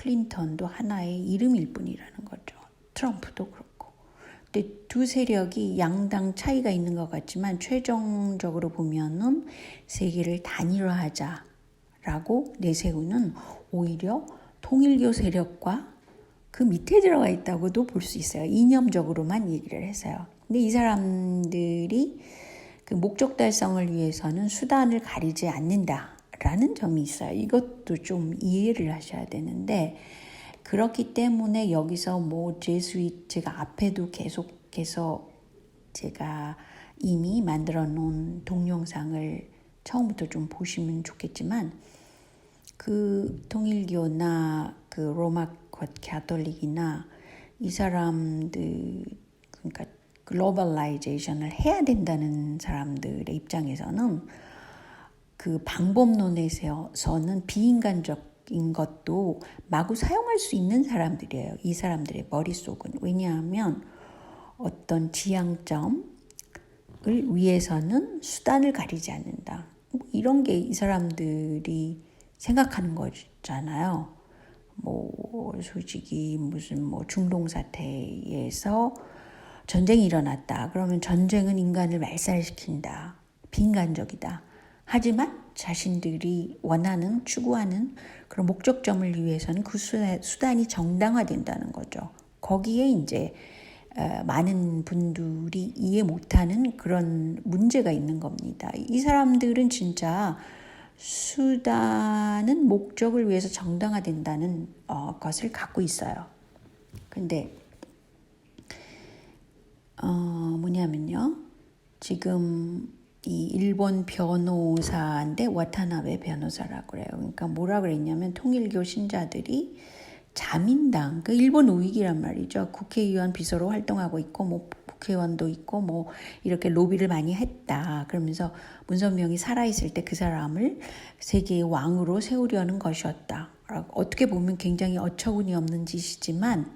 클린턴도 하나의 이름일 뿐이라는 거죠. 트럼프도 그렇고. 근데 두 세력이 양당 차이가 있는 것 같지만 최종적으로 보면은 세계를 단일화하자라고 내세우는 오히려 통일교 세력과 그 밑에 들어가 있다고도 볼 수 있어요. 이념적으로만 얘기를 해서요. 근데 이 사람들이 그 목적 달성을 위해서는 수단을 가리지 않는다 라는 점이 있어요. 이것도 좀 이해를 하셔야 되는데 그렇기 때문에 여기서 뭐 제수이 제가 앞에도 계속해서 제가 이미 만들어 놓은 동영상을 처음부터 좀 보시면 좋겠지만 그 통일교나 그 로마 가톨릭이나 이 사람들 그러니까 글로벌라이제이션을 해야 된다는 사람들의 입장에서는 그 방법론에서는 비인간적인 것도 마구 사용할 수 있는 사람들이에요. 이 사람들의 머릿속은. 왜냐하면 어떤 지향점을 위해서는 수단을 가리지 않는다. 뭐 이런 게 이 사람들이 생각하는 거잖아요. 뭐 솔직히 무슨 뭐 중동 사태에서 전쟁이 일어났다. 그러면 전쟁은 인간을 말살시킨다. 빈간적이다. 하지만 자신들이 원하는 추구하는 그런 목적점을 위해서는 그 수단이 정당화된다는 거죠. 거기에 이제 많은 분들이 이해 못하는 그런 문제가 있는 겁니다. 이 사람들은 진짜 수단은 목적을 위해서 정당화된다는 어, 것을 갖고 있어요. 근데 어, 뭐냐면요. 지금 이 일본 변호사인데 와타나베 변호사라고 그래요. 그러니까 뭐라 그랬냐면 통일교 신자들이 자민당, 그 일본 우익이란 말이죠. 국회의원 비서로 활동하고 있고, 뭐 국회의원도 있고, 뭐 이렇게 로비를 많이 했다. 그러면서 문선명이 살아있을 때 그 사람을 세계의 왕으로 세우려는 것이었다. 어떻게 보면 굉장히 어처구니 없는 짓이지만,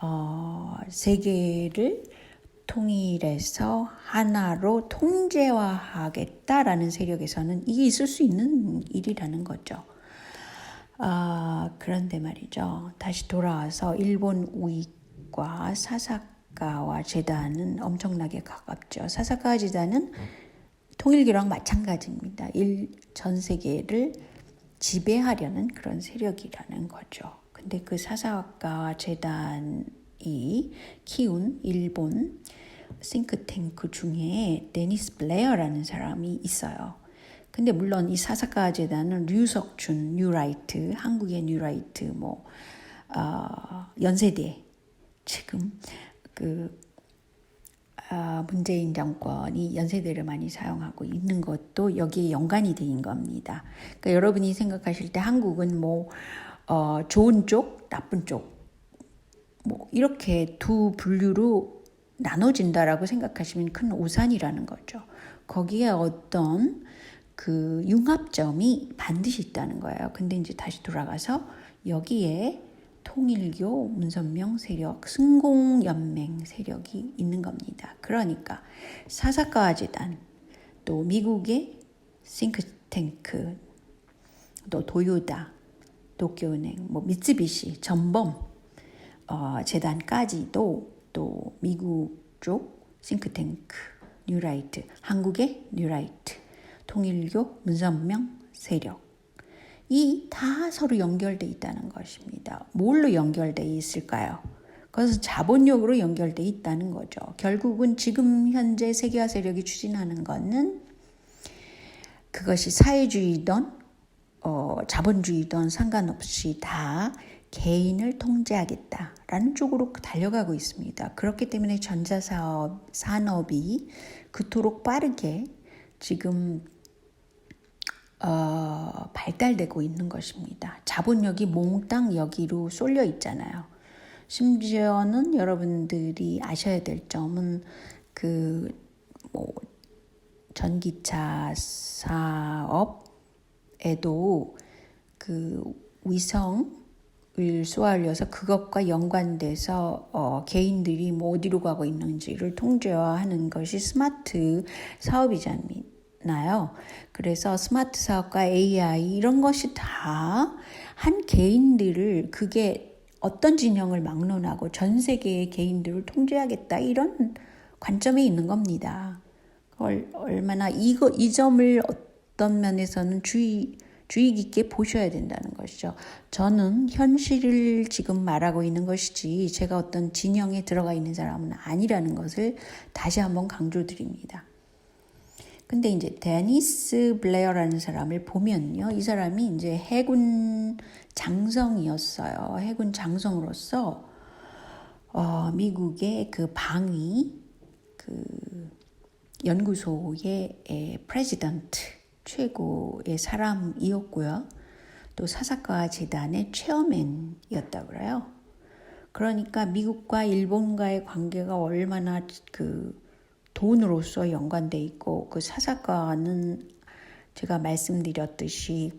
어, 세계를 통일해서 하나로 통제화하겠다라는 세력에서는 이게 있을 수 있는 일이라는 거죠. 아, 그런데 말이죠. 다시 돌아와서 일본 우익과 사사카와 재단은 엄청나게 가깝죠. 사사카 재단은 통일교랑 마찬가지입니다. 일, 전 세계를 지배하려는 그런 세력이라는 거죠. 근데 그 사사카 재단 이 키운 일본 싱크탱크 중에 데니스 블레어라는 사람이 있어요. 근데 물론 이 사사카 재단은 류석준, 뉴라이트, 한국의 뉴라이트, 뭐 어, 연세대 지금 그 어, 문재인 정권이 연세대를 많이 사용하고 있는 것도 여기에 연관이 된 겁니다. 그러니까 여러분이 생각하실 때 한국은 뭐 어, 좋은 쪽, 나쁜 쪽, 뭐 이렇게 두 분류로 나눠진다라고 생각하시면 큰 오산이라는 거죠. 거기에 어떤 그 융합점이 반드시 있다는 거예요. 근데 이제 다시 돌아가서 여기에 통일교 문선명 세력, 승공연맹 세력이 있는 겁니다. 그러니까 사사카 재단, 또 미국의 싱크탱크, 또 도요다, 도쿄은행, 뭐 미쓰비시, 전범 어, 재단까지도 또 미국 쪽 싱크탱크, 뉴라이트, 한국의 뉴라이트, 통일교, 문선명 세력. 이 다 서로 연결돼 있다는 것입니다. 뭘로 연결돼 있을까요? 그것은 자본력으로 연결돼 있다는 거죠. 결국은 지금 현재 세계화 세력이 추진하는 것은 그것이 사회주의든 어, 자본주의든 상관없이 다 개인을 통제하겠다라는 쪽으로 달려가고 있습니다. 그렇기 때문에 전자사업 산업이 그토록 빠르게 지금 어, 발달되고 있는 것입니다. 자본력이 몽땅 여기로 쏠려 있잖아요. 심지어는 여러분들이 아셔야 될 점은 그 뭐 전기차 사업에도 그 위성 을 쏘아올려서 그것과 연관돼서 어, 개인들이 뭐 어디로 가고 있는지를 통제화하는 것이 스마트 사업이잖아요. 그래서 스마트 사업과 AI 이런 것이 다 한 개인들을 그게 어떤 진영을 막론하고 전 세계의 개인들을 통제하겠다 이런 관점에 있는 겁니다. 얼, 얼마나 이거 이 점을 어떤 면에서는 주의 주의 깊게 보셔야 된다는 것이죠. 저는 현실을 지금 말하고 있는 것이지 제가 어떤 진영에 들어가 있는 사람은 아니라는 것을 다시 한번 강조드립니다. 근데 이제 데니스 블레어라는 사람을 보면요. 이 사람이 이제 해군 장성이었어요. 해군 장성으로서 어, 미국의 그 방위 그 연구소의 에, 프레지던트 최고의 사람이었고요. 또 사사카 재단의 체어맨이었다 그래요. 그러니까 미국과 일본과의 관계가 얼마나 그 돈으로서 연관돼 있고 그 사사카는 제가 말씀드렸듯이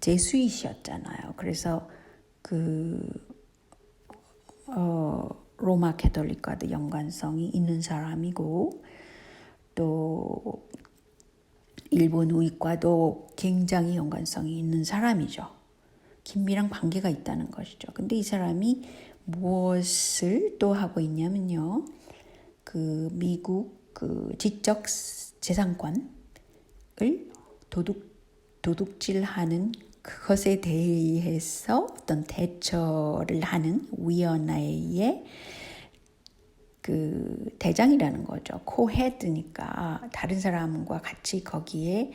제수이시였잖아요. 그래서 그 어, 로마 캐톨릭과도 연관성이 있는 사람이고 또 일본 우익과도 굉장히 연관성이 있는 사람이죠. 긴밀한 관계가 있다는 것이죠. 근데 이 사람이 무엇을 또 하고 있냐면요. 그 미국 그 지적 재산권을 도둑 도둑질하는 그것에 대해서 어떤 대처를 하는 위원회의 그 대장이라는 거죠. 코헤드니까 다른 사람과 같이 거기에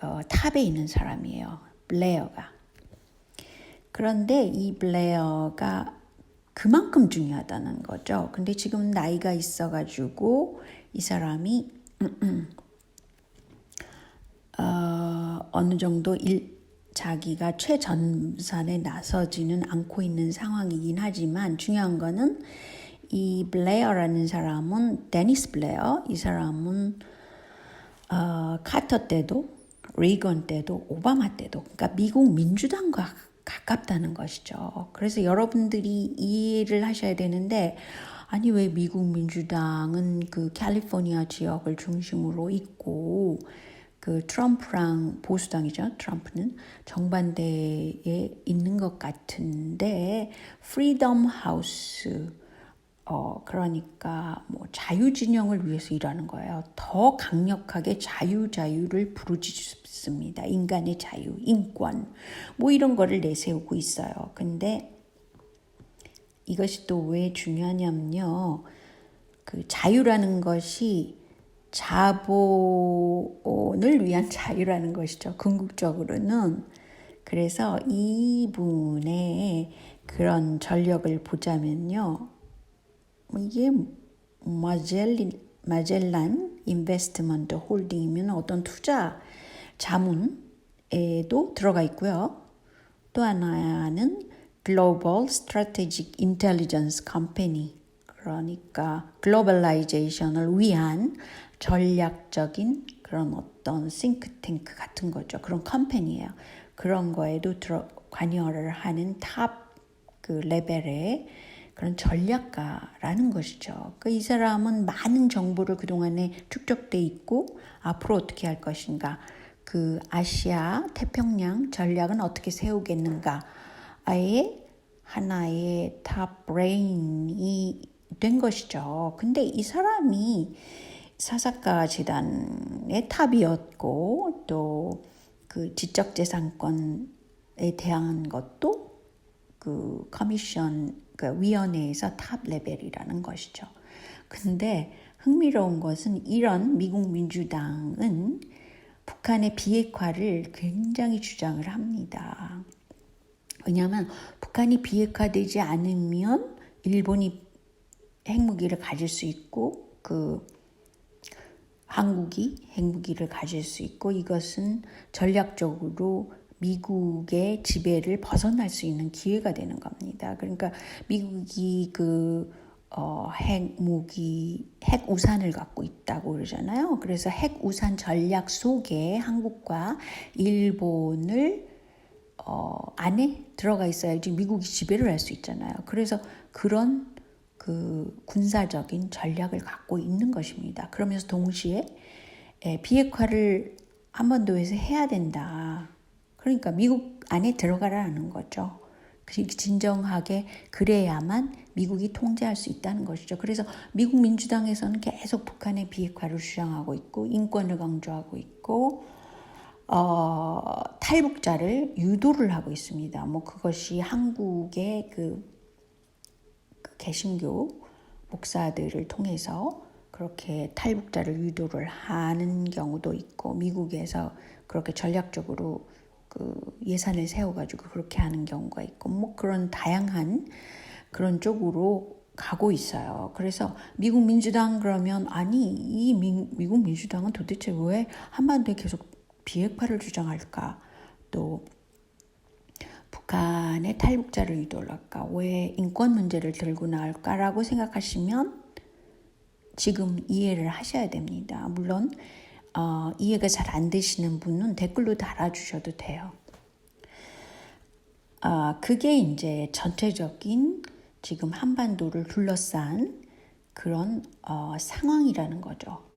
어, 탑에 있는 사람이에요. 블레어가. 그런데 이 블레어가 그만큼 중요하다는 거죠. 근데 지금 나이가 있어가지고 이 사람이 어, 어느 정도 일, 자기가 최전선에 나서지는 않고 있는 상황이긴 하지만 중요한 거는 이 블레어라는 사람은 데니스 블레어 이 사람은 어, 카터 때도 레이건 때도 오바마 때도 그러니까 미국 민주당과 가깝다는 것이죠. 그래서 여러분들이 이해를 하셔야 되는데 아니 왜 미국 민주당은 그 캘리포니아 지역을 중심으로 있고 그 트럼프랑 보수당이죠. 트럼프는 정반대에 있는 것 같은데 프리덤 하우스 어 그러니까 뭐 자유 진영을 위해서 일하는 거예요. 더 강력하게 자유 자유를 부르짖습니다. 인간의 자유, 인권 뭐 이런 거를 내세우고 있어요. 근데 이것이 또 왜 중요하냐면요. 그 자유라는 것이 자본을 위한 자유라는 것이죠. 궁극적으로는. 그래서 이분의 그런 전력을 보자면요. 이게 마젤린, 마젤란 인베스트먼트 홀딩이면 어떤 투자 자문에도 들어가 있고요. 또 하나는 Global Strategic Intelligence Company 그러니까 글로벌라이제이션을 위한 전략적인 그런 어떤 싱크탱크 같은 거죠. 그런 컴퍼니예요. 그런 거에도 들어 관여를 하는 탑 그 레벨의 그런 전략가라는 것이죠. 그이 사람은 많은 정보를 그동안에 축적돼 있고 앞으로 어떻게 할 것인가, 그 아시아 태평양 전략은 어떻게 세우겠는가, 아예 하나의 탑 브레인이 된 것이죠. 근데 이 사람이 사사카 재단의 탑이었고 또 그 지적재산권에 대한 것도 그 커미션 그 위원회에서 탑 레벨이라는 것이죠. 근데 흥미로운 것은 이런 미국 민주당은 북한의 비핵화를 굉장히 주장을 합니다. 왜냐하면 북한이 비핵화되지 않으면 일본이 핵무기를 가질 수 있고 그 한국이 핵무기를 가질 수 있고 이것은 전략적으로 미국의 지배를 벗어날 수 있는 기회가 되는 겁니다. 그러니까 미국이 그 어, 핵무기, 핵우산을 갖고 있다고 그러잖아요. 그래서 핵우산 전략 속에 한국과 일본을 어, 안에 들어가 있어야지 미국이 지배를 할 수 있잖아요. 그래서 그런 그 군사적인 전략을 갖고 있는 것입니다. 그러면서 동시에 에, 비핵화를 한반도에서 해야 된다. 그러니까 미국 안에 들어가라는 거죠. 그 진정하게 그래야만 미국이 통제할 수 있다는 것이죠. 그래서 미국 민주당에서는 계속 북한의 비핵화를 주장하고 있고 인권을 강조하고 있고 어, 탈북자를 유도를 하고 있습니다. 뭐 그것이 한국의 그, 그 개신교 목사들을 통해서 그렇게 탈북자를 유도를 하는 경우도 있고 미국에서 그렇게 전략적으로 그 예산을 세워가지고 그렇게 하는 경우가 있고 뭐 그런 다양한 그런 쪽으로 가고 있어요. 그래서 미국 민주당 그러면 아니 이 미, 미국 민주당은 도대체 왜 한반도에 계속 비핵화를 주장할까? 또 북한의 탈북자를 유도를 할까? 왜 인권 문제를 들고 나올까라고 생각하시면 지금 이해를 하셔야 됩니다. 물론 어, 이해가 잘 안 되시는 분은 댓글로 달아주셔도 돼요. 아, 그게 이제 전체적인 지금 한반도를 둘러싼 그런 어, 상황이라는 거죠.